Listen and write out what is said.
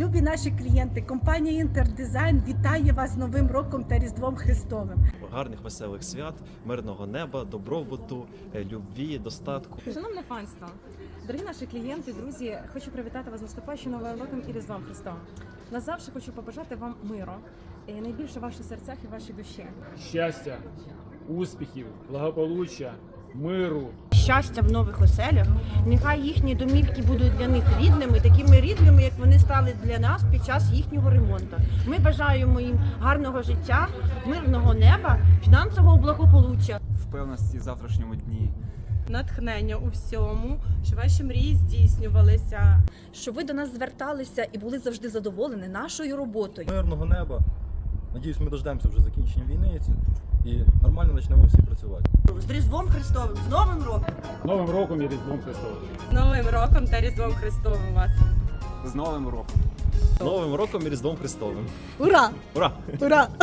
Любі наші клієнти, компанія Інтердизайн вітає вас з Новим роком та Різдвом Христовим. гарних веселих свят, мирного неба, добробуту, е, любві, достатку. Шановне панство, дорогі наші клієнти, друзі, хочу привітати вас з наступаючим новим роком і Різдвом Христом. Назавжди хочу побажати вам миру, і найбільше в ваших серцях і в вашій душі. щастя, успіхів, благополуччя, миру. щастя в нових оселях. Нехай їхні домівки будуть для них рідними, такими рідними, як вони стали для нас під час їхнього ремонту. Ми бажаємо їм гарного життя, мирного неба, фінансового благополуччя. впевненості в завтрашньому дні. натхнення у всьому, щоб ваші мрії здійснювалися. щоб ви до нас зверталися і були завжди задоволені нашою роботою. мирного неба. Надіюсь, ми дождемося вже закінчення війни і нормально почнемо всі працювати. З Різдвом Христовим, з Новим роком! Новим роком і Різдвом Христовим! З Новим роком та Різдвом Христовим вас! З Новим роком! Новим роком і Різдвом Христовим. Ура! Ура! Ура!